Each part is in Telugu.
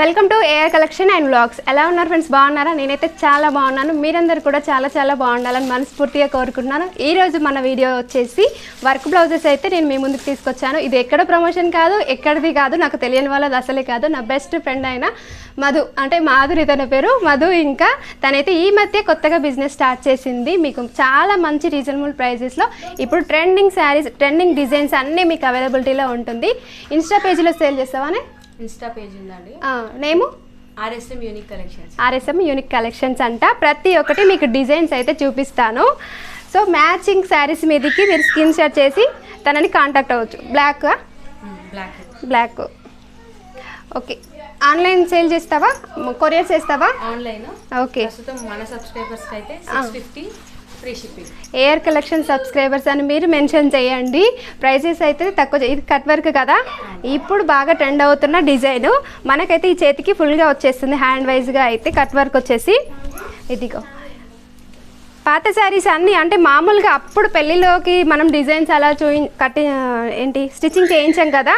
Welcome to AR collection and blogs ఎలా ఉన్నారు ఫ్రెండ్స్ బాగున్నారా? నేనైతే చాలా బాగున్నాను. మీరందరూ కూడా చాలా చాలా బాగుండాలని మనస్ఫూర్తిగా కోరుకుంటున్నాను. ఈ రోజు మన వీడియో వచ్చేసి వర్క్ బ్లౌజెస్ అయితే నేను మీ ముందుకు తీసుకొచ్చాను. ఇది ఎక్కడ ప్రమోషన్ కాదు ఎక్కడిది కాదు నాకు తెలియని వాళ్ళది అసలే కాదు. నా బెస్ట్ ఫ్రెండ్ అయిన మధు అంటే మాధురి తన పేరు. మధు ఇంకా తనైతే ఈ మధ్య కొత్తగా బిజినెస్ స్టార్ట్ చేసింది. మీకు చాలా మంచి రీజనబుల్ ప్రైజెస్లో ఇప్పుడు ట్రెండింగ్ శారీస్ ట్రెండింగ్ డిజైన్స్ అన్నీ మీకు అవైలబిలిటీలో ఉంటుంది. ఇన్స్టా పేజీలో సేల్ చేస్తావానే ఇన్స్టా పేజ్ ఉందండి. నేము? RSM unique collections. RSM unique collections అంట. ప్రతి ఒక్కటి మీకు డిజైన్స్ అయితే చూపిస్తాను. సో మ్యాచింగ్ శారీస్ మీదకి మీరు స్క్రీన్ షాట్ చేసి తనని కాంటాక్ట్ అవ్వచ్చు. Black black black okay. Online sale చేస్తావా? కొరియర్ చేస్తావా? ఆన్లైన్. ఓకే. మన సబ్స్క్రైబర్స్ అయితే six fifty AR collection subscribers అని మీరు మెన్షన్ చేయండి. ప్రైసెస్ అయితే తక్కువ ఇది కట్ వర్క్ కదా. ఇప్పుడు బాగా ట్రెండ్ అవుతున్న డిజైన్ మనకైతే ఈ చేతికి ఫుల్గా వచ్చేస్తుంది. హ్యాండ్ వైజ్గా అయితే కట్ వర్క్ వచ్చేసి ఇదిగో. పాత శారీస్ అన్నీ అంటే మామూలుగా అప్పుడు పెళ్ళిలోకి మనం డిజైన్స్ అలా చూయి కట్టి ఏంటి స్టిచ్చింగ్ చేయించాం కదా.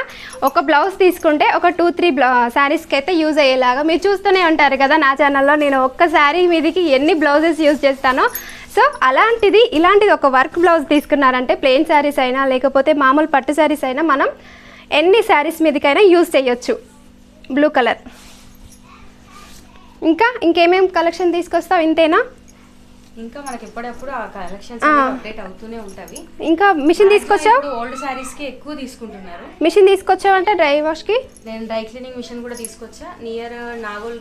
ఒక బ్లౌజ్ తీసుకుంటే ఒక టూ త్రీ బ్లౌ శారీస్కి అయితే యూజ్ అయ్యేలాగా. మీరు చూస్తూనే ఉంటారు కదా నా ఛానల్లో నేను ఒక్క శారీ మీదకి ఎన్ని బ్లౌజెస్ యూజ్ చేస్తానో. సో అలాంటిది ఇలాంటిది ఒక వర్క్ బ్లౌజ్ తీసుకున్నారంటే ప్లెయిన్ శారీస్ అయినా లేకపోతే మామూలు పట్టు శారీస్ అయినా మనం ఎన్ని శారీస్ మీదకైనా యూజ్ చేయొచ్చు. Blue colour. ఇంకా ఇంకేమేం కలెక్షన్ తీసుకొస్తావు? ఇంతేనా? ఇంకా మనకి ఎప్పుడప్పుడు ఆ. కలెక్షన్స్. అప్డేట్ అవుతూనే ఉంటవి ఇంకా మిషన్ తీసుకొచ్చావు? ఓల్డ్ సారీస్కి ఎక్కువ తీసుకుంటున్నారు. మిషన్ తీసుకొచ్చావు అంటే డ్రై వాష్కి? నేను డ్రై క్లీనింగ్ మిషన్ కూడా తీసుకొచ్చా. నియర్ నాగోల్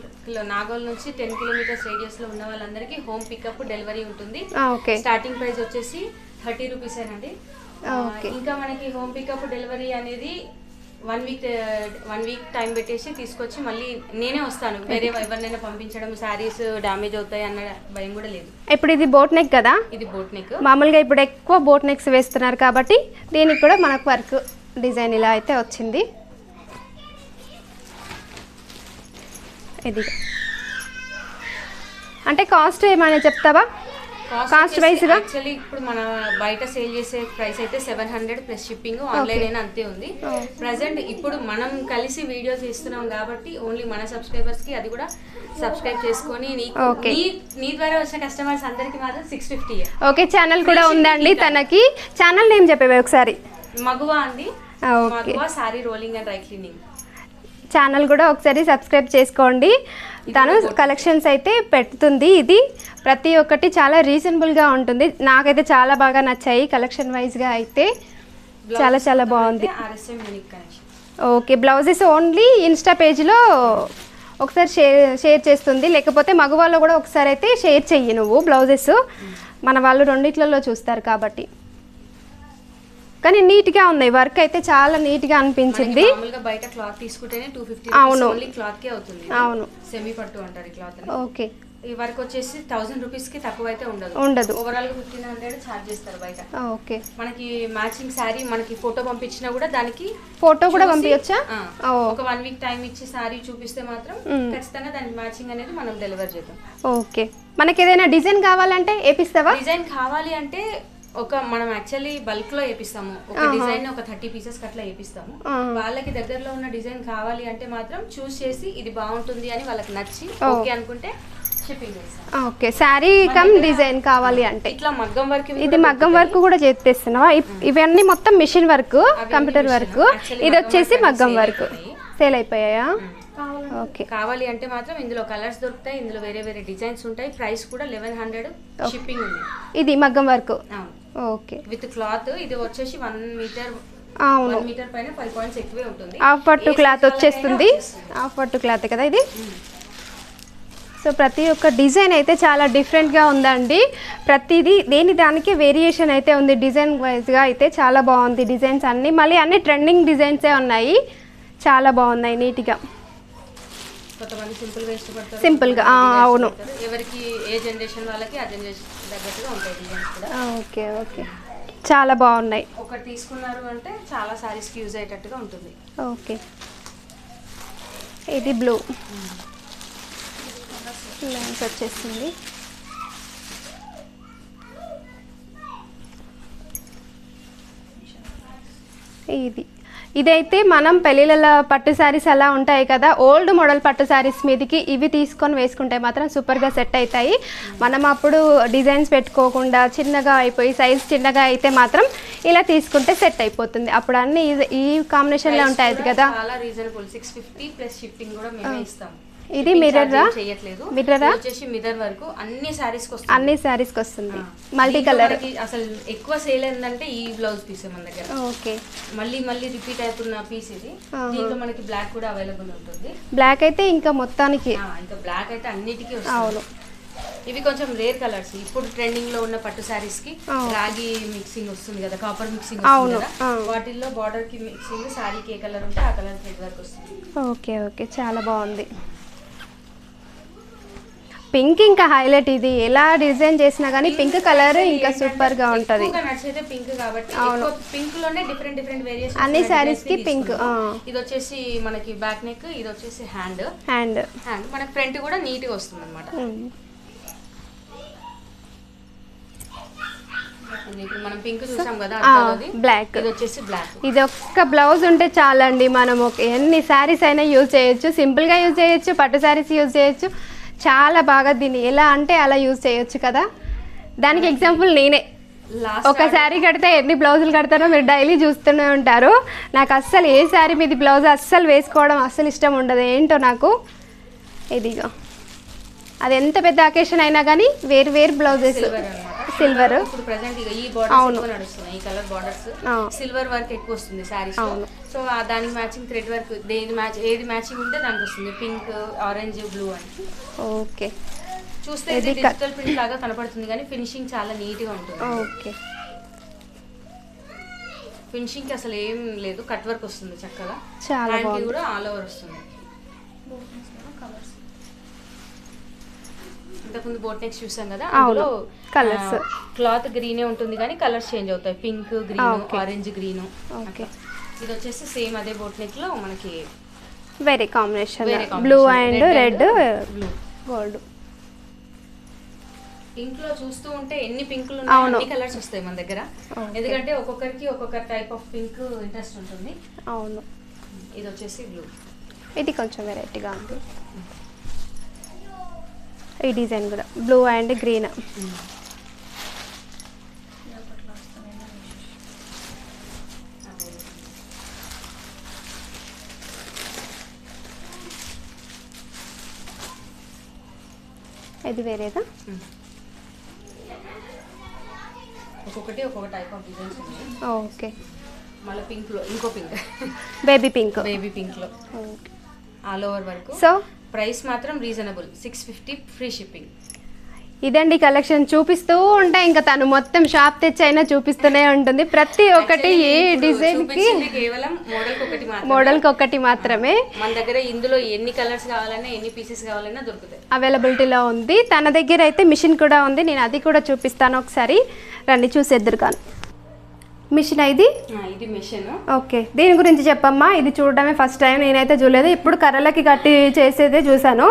నాగోల్ నుంచి టెన్ కిలోమీటర్స్ రేడియస్లో ఉన్న వాళ్ళందరికీ హోమ్ పికప్ డెలివరీ ఉంటుంది. స్టార్టింగ్ ప్రైస్ వచ్చేసి థర్టీ రూపీస్ అండి ఓకే. ఇంకా మనకి హోమ్ పికప్ డెలివరీ అనేది one week one week time పెట్టేసి తీసుకొచ్చి మళ్ళీ నేనే వస్తాను. వేరే ఎవరినైనా పంపించడం శారీస్ డ్యామేజ్ అవుతాయి అన్న భయం కూడా లేదు. ఇప్పుడు ఇది బోట్ నెక్ కదా? ఇది బోట్ నెక్ మామూలుగా ఇప్పుడు ఎక్కువ బోట్ నెక్స్ వేస్తున్నారు కాబట్టి దీనికి కూడా మనకు వర్క్ డిజైన్ ఇలా అయితే వచ్చింది. ఇది. అంటే కాస్ట్ ఏమైనా చెప్తావా? Cost wise గా? యాక్చువల్లీ ఇప్పుడు మన బయట సేల్ చేసే ప్రైస్ అయితే seven hundred plus shipping online అయినా అంతే ఉంది. ప్రజెంట్ ఇప్పుడు మనం కలిసి వీడియో చేస్తున్నాం కాబట్టి ఓన్లీ మన సబ్స్క్రైబర్స్కి అది కూడా సబ్స్క్రైబ్ చేసుకొని. నీ ద్వారా వచ్చిన కస్టమర్స్ అందరికి మాత్రం సిక్స్ ఫిఫ్టీ ఓకే ఛానల్ కూడా ఉందండి తనకి. ఛానల్ నేమ్ చెప్పేవి ఒకసారి? మగువా అండి. Maguva sari rolling and dry cleaning channel కూడా ఒకసారి సబ్స్క్రైబ్ చేసుకోండి. తను కలెక్షన్స్ అయితే పెడుతుంది ఇది. ప్రతి ఒక్కటి చాలా రీజనబుల్గా ఉంటుంది. నాకైతే చాలా బాగా నచ్చాయి కలెక్షన్ వైజ్గా అయితే. చాలా చాలా బాగుంది. ఓకే బ్లౌజెస్ ఓన్లీ ఇన్స్టా పేజ్లో ఒకసారి షేర్ షేర్ చేస్తుంది. లేకపోతే మగవాళ్ళు కూడా ఒకసారి అయితే షేర్ చెయ్యి నువ్వు బ్లౌజెస్ మన వాళ్ళు రెండిట్లలో చూస్తారు కాబట్టి. కానీ నీట్గా ఉన్నాయి వర్క్ అయితే చాలా నీట్గా అనిపించింది. మామూలుగా బయట క్లాత్ తీసుకుంటేనే టూ ఫిఫ్టీ అవును. అవుతుంది. అవును. సెమీ పట్టు అంటారు క్లాత్ ఓకే ఈ వర్క్ వచ్చేసి థౌసండ్ రూపీస్కి తక్కువ అయితే ఉండదు. ఉండదు. ఓవరాల్గా ఫిఫ్టీన్ హండ్రెడ్ ఛార్జ్ చేస్తారు బయట. ఓకే. మనకి మ్యాచింగ్ శారీ మనకి ఫోటో పంపించినా కూడా దానికి ఫోటో కూడా పంపించచ్చా. ఒక వన్ వీక్ టైం ఇచ్చి శారీ చూపిస్తే మాత్రం. ఖచ్చితంగా దానికి మ్యాచింగ్ అనేది మనం డెలివర్ చేద్దాం. ఓకే. మనకి ఏదైనా డిజైన్ కావాలంటే వేపిస్తావా డిజైన్ కావాలి అంటే ఒక మనం యాక్చువల్లీ బల్క్లో వేపిస్తాము ఒక డిజైన్ ఒక థర్టీ పీసెస్ అట్లా వేపిస్తాము. వాళ్ళకి దగ్గరలో ఉన్న డిజైన్ కావాలి అంటే మాత్రం చూస్ చేసి ఇది బాగుంటుంది అని వాళ్ళకి నచ్చి. ఓకే అనుకుంటే ఓకే. శారీ కమ్ డిజైన్ కావాలి అంటే. ఇట్లా మగ్గం వర్క్ ఇది మగ్గం వర్క్ కూడా చేస్తున్నావా ఇవన్నీ మొత్తం మిషన్ వర్క్ కంప్యూటర్ వర్క్. ఇది వచ్చేసి మగ్గం వర్క్. సేల్ అయిపోయాయా? ఓకే. కావాలి అంటే మాత్రం ఇందులో కలర్స్ దొరుకుతాయి ఇందులో వేరే వేరే డిజైన్స్ ఉంటాయి. ప్రైస్ కూడా లెవెన్ హండ్రెడ్ షిప్పింగ్ ఉంది. ఇది మగ్గం వర్క్. ఓకే. విత్ క్లాత్ ఇది వచ్చేసి వన్ మీటర్ అవును వన్ మీటర్ పైన ఫైవ్ పాయింట్స్ ఎక్కువే ఉంటుంది. హాఫ్ పట్టు క్లాత్ వచ్చేస్తుంది. హాఫ్ పట్టు క్లాత్ కదా ఇది. సో ప్రతి ఒక్క డిజైన్ అయితే చాలా డిఫరెంట్గా ఉందండి. ప్రతిదీ దేని దానికి వేరియేషన్ అయితే ఉంది డిజైన్ వైజ్గా అయితే చాలా బాగుంది డిజైన్స్ అన్నీ. మళ్ళీ అన్ని ట్రెండింగ్ డిజైన్సే ఉన్నాయి. చాలా బాగున్నాయి నీట్గా. కొంతమంది సింపుల్గా ఇష్టపడతారు Simple గా, ఆ, కొంతమంది అవును. Okay okay. చాలా బాగున్నాయి. ఒకటి తీసుకున్నారు అంటే చాలా సారీస్కి యూజ్ అయ్యేటట్టుగా ఉంటుంది. ఓకే. ఇది బ్లూ లైన్స్ వచ్చేస్తుంది ఇది. ఇదైతే మనం పెళ్ళిళ్ళ పట్టు శారీస్ అలా ఉంటాయి కదా ఓల్డ్ మోడల్ పట్టు శారీస్ మీదకి ఇవి తీసుకొని వేసుకుంటే మాత్రం సూపర్గా సెట్ అవుతాయి. మనం అప్పుడు డిజైన్స్ పెట్టుకోకుండా చిన్నగా అయిపోయి సైజ్ చిన్నగా అయితే మాత్రం ఇలా తీసుకుంటే సెట్ అయిపోతుంది. అప్పుడు అన్ని ఈ- కాంబినేషన్లో ఉంటాయి కదా. చాలా reasonable six fifty plus shipping కూడా ఇస్తాం. ఇది Shipping mirror charge రా? ఏం చెయ్యట్లేదు. Mirror ఆ? ఇది వచ్చేసి మిర్రర్ వరకు అన్ని సారీస్ వస్తుంది. అన్ని శారీస్కి వస్తుంది. ఆ. మల్టీ కలర్ అసలు ఎక్కువ సేల్ ఏంటంటే ఈ బ్లౌజ్ పీస్ మన దగ్గర. ఓకే. మళ్ళీ మళ్ళీ రిపీట్ అవుతున్న పీస్ ఇది. దీంట్లో మనకి బ్లాక్ కూడా అవైలబుల్ ఉంటుంది. బ్లాక్ అయితే ఇంకా మొత్తానికి ఆ, ఇంకా బ్లాక్ అయితే అన్నిటికీ అవును. వస్తుంది ఇవి కొంచెం రేర్ కలర్స్ ఇప్పుడు ట్రెండింగ్లో ఉన్న పట్టు సారీస్కి. రాగి మిక్సింగ్ వస్తుంది కదా కాపర్ మిక్సింగ్ అవును, వస్తుంది. వాటిల్లో బార్డర్కి మిక్సింగ్ సారీకి ఏ కలర్ ఉంటే ఆ కలర్ థ్రెడ్ వర్క్ వస్తుంది. Okay okay. చాలా బాగుంది. పింక్ ఇంకా హైలైట్ ఇది. ఎలా డిజైన్ చేసినా కానీ పింక్ కలర్ ఇంకా సూపర్గా ఉంటది. పింక్ కాబట్టి అవును. పింక్లోనే డిఫరెంట్ డిఫరెంట్ వేరియేషన్ అన్ని sarees కి ఆ. ఇది వచ్చేసి మనకి బ్యాక్ నెక్ ఇది వచ్చేసి హ్యాండ్ హ్యాండ్ హ్యాండ్ మనకి ఫ్రంట్ కూడా నీట్గా వస్తుంది అనమాట ఇప్పుడు మనం పింక్ చూసాం కదా ఆ, అద్దాలది. black. ఇది వచ్చేసి బ్లాక్ ఇది ఒక్క బ్లౌజ్ ఉంటే చాలండి మనం ఎన్ని శారీస్ అయినా యూజ్ చేయొచ్చు. సింపుల్గా యూజ్ చేయొచ్చు పట్టు శారీస్ యూజ్ చేయొచ్చు. చాలా బాగా దీన్ని ఎలా అంటే అలా యూజ్ చేయొచ్చు కదా. దానికి ఎగ్జాంపుల్ నేనే. ఒక శారీ కడితే ఎన్ని బ్లౌజులు కడతారో మీరు డైలీ చూస్తూనే ఉంటారు. నాకు అస్సలు ఏ శారీ మీది బ్లౌజ్ అస్సలు వేసుకోవడం అస్సలు ఇష్టం ఉండదు. ఏంటో నాకు? ఇదిగో. అది ఎంత పెద్ద అకేషన్ అయినా కానీ వేరు వేరు బ్లౌజెస్. సిల్వర్ ఇప్పుడు ప్రెసెంట్ ఇక ఈ బార్డర్స్ అవును. ఎక్కువ నడుస్తున్నాయి ఈ కలర్ బార్డర్స్. సిల్వర్ వర్క్ ఎక్కువ వస్తుంది సారీస్. సో దానికి మ్యాచింగ్ థ్రెడ్ వర్క్ దేని మ్యాచ్ ఏది మ్యాచింగ్ ఉంటే దానికి వస్తుంది. పింక్ ఆరెంజ్ బ్లూ అని. ఓకే. చూస్తే ఇది డిజిటల్ ప్రింట్ లాగా కనపడుతుంది కానీ ఫినిషింగ్ చాలా నీట్గా ఉంటుంది. ఓకే. ఫినిషింగ్ అసలు ఏం లేదు. కట్ వర్క్ వస్తుంది చక్కగా. చాలా కూడా ఆల్ ఓవర్ వస్తుంది. ఇంతకుముందు బోట్ నెక్స్ చూసాం కదా. అందులో Colours. క్లాత్ గ్రీనే ఉంటుంది కానీ కలర్స్ చేంజ్ అవుతాయి pink green. Orange green okay ఇది వచ్చేసి సేమ్ అదే బోట్ నెక్లో మనకి వేరే combination blue. And red blue. Gold పింక్లో చూస్తూ ఉంటే ఎన్ని పింకులు. అన్ని కలర్స్ వస్తాయి మన దగ్గర. ఎందుకంటే ఒక్కొక్కరికి ఒక్కొక్క టైప్ ఆఫ్ పింక్ ఇంట్రెస్ట్ ఉంటుంది అవును ఇది వచ్చేసి బ్లూ ఇది కొంచెం వెరైటీగా ఉంది ఈ డిజైన్ కూడా. Blue and green. ఇది వేరేదా? ఒక్కొక్కటి ఒక్కొక్క టైప్ ఆఫ్ డిజైన్స్ ఉన్నాయి. ఓకే. మళ్ళీ పింక్లో ఇంకో పింక్. బేబీ పింక్ బేబీ పింక్లో. ఓకే. ఆల్ ఓవర్ వరకు. సో ప్రైస్ మాత్రం reasonable. Six fifty free shipping ఇదండి కలెక్షన్. చూపిస్తూ ఉంటా ఇంకా తను మొత్తం షాప్ తెచ్చైనా చూపిస్తూనే ఉంటుంది. ప్రతి ఒక్కటి ఏ డిజైన్కి కేవలం మోడల్ ఒకటి మోడల్కి ఒకటి మాత్రమే. మన దగ్గర ఇందులో ఎన్ని కలర్స్ కావాలన్నా ఎన్ని పీసెస్ కావాలన్నా దొరుకుతాయి. అవైలబిలిటీలో ఉంది. తన దగ్గర అయితే మిషన్ కూడా ఉంది. నేను అది కూడా చూపిస్తాను ఒకసారి. రండి చూసేద్దరు కానీ. మిషన్ ఇది ఇది మిషన్. ఓకే. దీని గురించి చెప్పమ్మా? ఇది చూడడమే ఫస్ట్ టైం. నేనైతే చూడలేదు. ఇప్పుడు కర్రలకి కట్టి చేసేదే చూసాను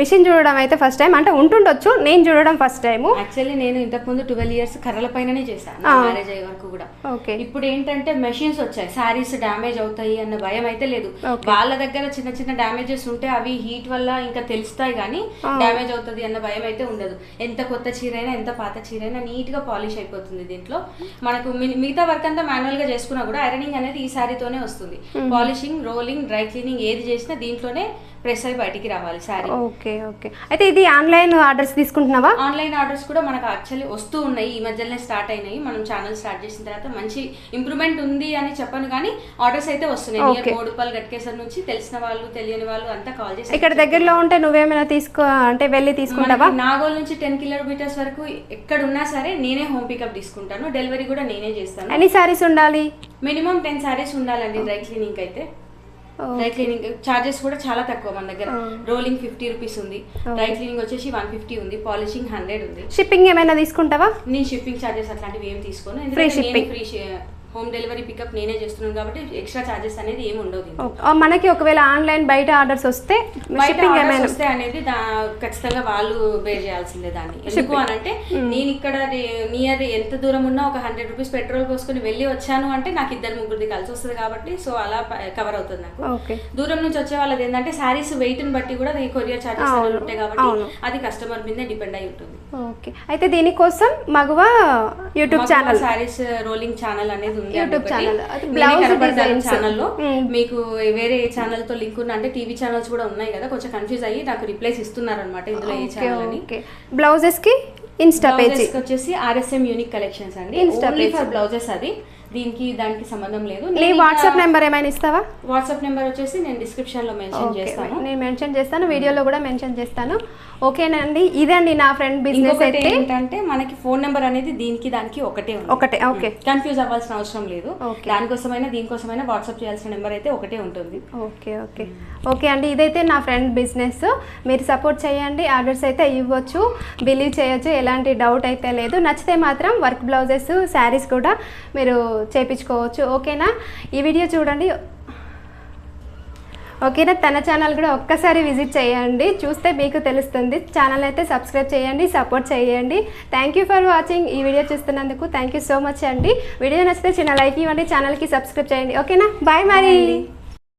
మిషన్ చూడడం అయితే ఫస్ట్ టైం. అంటే ఉంటుండొచ్చు. నేను చూడడం ఫస్ట్ టైము. యాక్చువల్లీ నేను ఇంతకు ముందు ట్వెల్వ్ ఇయర్స్ కర్రల పైననే చేశాను. మ్యారేజ్ అయ్యే వరకు కూడా. ఓకే. ఇప్పుడు ఏంటంటే మెషిన్స్ వచ్చాయి. సారీస్ డ్యామేజ్ అవుతాయి అన్న భయం అయితే లేదు. వాళ్ళ దగ్గర చిన్న చిన్న డ్యామేజెస్ ఉంటే అవి హీట్ వల్ల ఇంకా తెలుస్తాయి కానీ. డ్యామేజ్ అవుతుంది అన్న భయం అయితే ఉండదు. ఎంత కొత్త చీర అయినా ఎంత పాత చీర అయినా నీట్గా పాలిష్ అయిపోతుంది దీంట్లో. మనకు మిగతా వర్క్ అంతా మాన్యువల్గా చేసుకున్నా కూడా ఐరనింగ్ అనేది ఈ సారీతోనే వస్తుంది. పాలిషింగ్ రోలింగ్ డ్రై క్లీనింగ్ ఏది చేసినా దీంట్లోనే ప్రెస్ అయి బయటికి రావాలి సారీ ఓకే ఓకే. అయితే ఇది ఆన్లైన్ ఆర్డర్స్ తీసుకుంటున్నావా? ఆన్లైన్ ఆర్డర్స్ కూడా మనకు యాక్చువల్లీ వస్తూ ఉన్నాయి. ఈ మధ్యలోనే స్టార్ట్ అయినాయి. మనం ఛానల్ స్టార్ట్ చేసిన తర్వాత మంచి ఇంప్రూవ్మెంట్ ఉంది అని చెప్పను కానీ ఆర్డర్స్ అయితే వస్తున్నాయి. నియర్ బోడుపల్ గట్కేసర్ నుంచి తెలిసిన వాళ్ళు తెలియని వాళ్ళు అంతా కాల్ చేసి ఇక్కడ దగ్గరలో ఉంటే నువ్వేమైనా తీసుకో అంటే వెళ్ళి తీసుకుంటావా? నాగోల్ నుంచి టెన్ కిలోమీటర్స్ వరకు ఎక్కడ ఉన్నా సరే నేనే హోమ్ పికప్ తీసుకుంటాను. డెలివరీ కూడా నేనే చేస్తాను. ఎన్ని సారీస్ ఉండాలి? మినిమం టెన్ సారీస్ ఉండాలండి డ్రై క్లీనింగ్ అయితే. డ్రై క్లీనింగ్ చార్జెస్ కూడా చాలా తక్కువ మన దగ్గర. రోలింగ్ ఫిఫ్టీ రూపీస్ ఉంది. డ్రై క్లీనింగ్ వచ్చేసి వన్ ఫిఫ్టీ ఉంది. పాలిషింగ్ హండ్రెడ్ ఉంది. షిప్పింగ్ ఏమైనా తీసుకుంటావా? నేను షిప్పింగ్ చార్జెస్ అట్లాంటివి ఏం తీసుకోను. ఫ్రీ హోమ్ డెలివరీ పికప్ నేనే చేస్తున్నాను కాబట్టి ఎక్స్ట్రా చార్జెస్ అనేది ఏమి ఉండదు మనకి ఒకవేళ ఆన్లైన్ బయట ఆర్డర్స్ వస్తే బయట వస్తే అనేది ఖచ్చితంగా వాళ్ళు బేర్ చేయాల్సిందే దాన్ని. ఎందుకు అని అంటే నేను ఇక్కడ నియర్ ఎంత దూరం ఉన్నా ఒక హండ్రెడ్ రూపీస్ పెట్రోల్ పోసుకొని వెళ్ళి వచ్చాను అంటే నాకు ఇద్దరు ముగ్గురిది కలిసి వస్తుంది కాబట్టి సో అలా కవర్ అవుతుంది నాకు. దూరం నుంచి వచ్చే వాళ్ళది ఏంటంటే శారీస్ వెయిట్ని బట్టి కూడా కొరియర్ చార్జెస్ ఉంటాయి కాబట్టి. అది కస్టమర్ మీదే డిపెండ్ అయి ఉంటుంది. ఓకే. అయితే దీనికోసం Maguva YouTube channel saris rolling channel అనేది ఉంది YouTube అదొకటి. channel. అది నేనే blouse కనపడతాను designs. channel లో మ్మ్. మీకు వేరే ఛానల్తో లింక్ ఉన్న అంటే టీవీ ఛానల్స్ కూడా ఉన్నాయి కదా కొంచెం కన్ఫ్యూజ్ అయ్యి నాకు రిప్లైస్ ఇస్తున్నారు అనమాట ఇందులో ఏ ఛానల్ అని బ్లౌజెస్కి ఇన్స్టా పేజీ వచ్చేసి ఆర్ఎస్ఎం యూనిక్ కలెక్షన్స్ అండి page. ఫర్ బ్లౌజెస్ అది దీనికి దానికి సంబంధం లేదు. నీ వాట్సాప్ నెంబర్ ఏమైనా ఇస్తావా? వాట్సాప్ నెంబర్ వచ్చేసి నేను డిస్క్రిప్షన్లో మెన్షన్ చేస్తాను. నేను మెన్షన్ చేస్తాను వీడియోలో కూడా మెన్షన్ చేస్తాను. ఓకేనండి ఇదండి నా ఫ్రెండ్ బిజినెస్ అయితే. ఏంటంటే మనకి ఫోన్ నెంబర్ అనేది దీనికి దానికి ఒకటే ఒకటే ఓకే. కన్ఫ్యూజ్ అవ్వాల్సిన అవసరం లేదు. దానికోసమైనా దీనికోసమైనా వాట్సాప్ చేయాల్సిన నెంబర్ అయితే ఒకటే ఉంటుంది. Okay okay. ఓకే అండి ఇదైతే నా ఫ్రెండ్ బిజినెస్ మీరు సపోర్ట్ చేయండి ఆర్డర్స్ అయితే ఇవ్వచ్చు బిలీవ్ చేయొచ్చు ఎలాంటి డౌట్ అయితే లేదు. నచ్చితే మాత్రం వర్క్ బ్లౌజెస్ శారీస్ కూడా మీరు చేపించుకోవచ్చు. ఓకేనా? ఈ వీడియో చూడండి. ఓకేనా? తన ఛానల్ కూడా ఒక్కసారి విజిట్ చేయండి. చూస్తే మీకు తెలుస్తుంది. ఛానల్ అయితే సబ్స్క్రైబ్ చేయండి సపోర్ట్ చేయండి. థ్యాంక్ యూ ఫర్ వాచింగ్ ఈ వీడియో చూస్తున్నందుకు. థ్యాంక్ యూ సో మచ్ అండి. వీడియో నచ్చితే చిన్న లైక్ ఇవ్వండి ఛానల్కి సబ్స్క్రైబ్ చేయండి. ఓకేనా? బాయ్ మరి.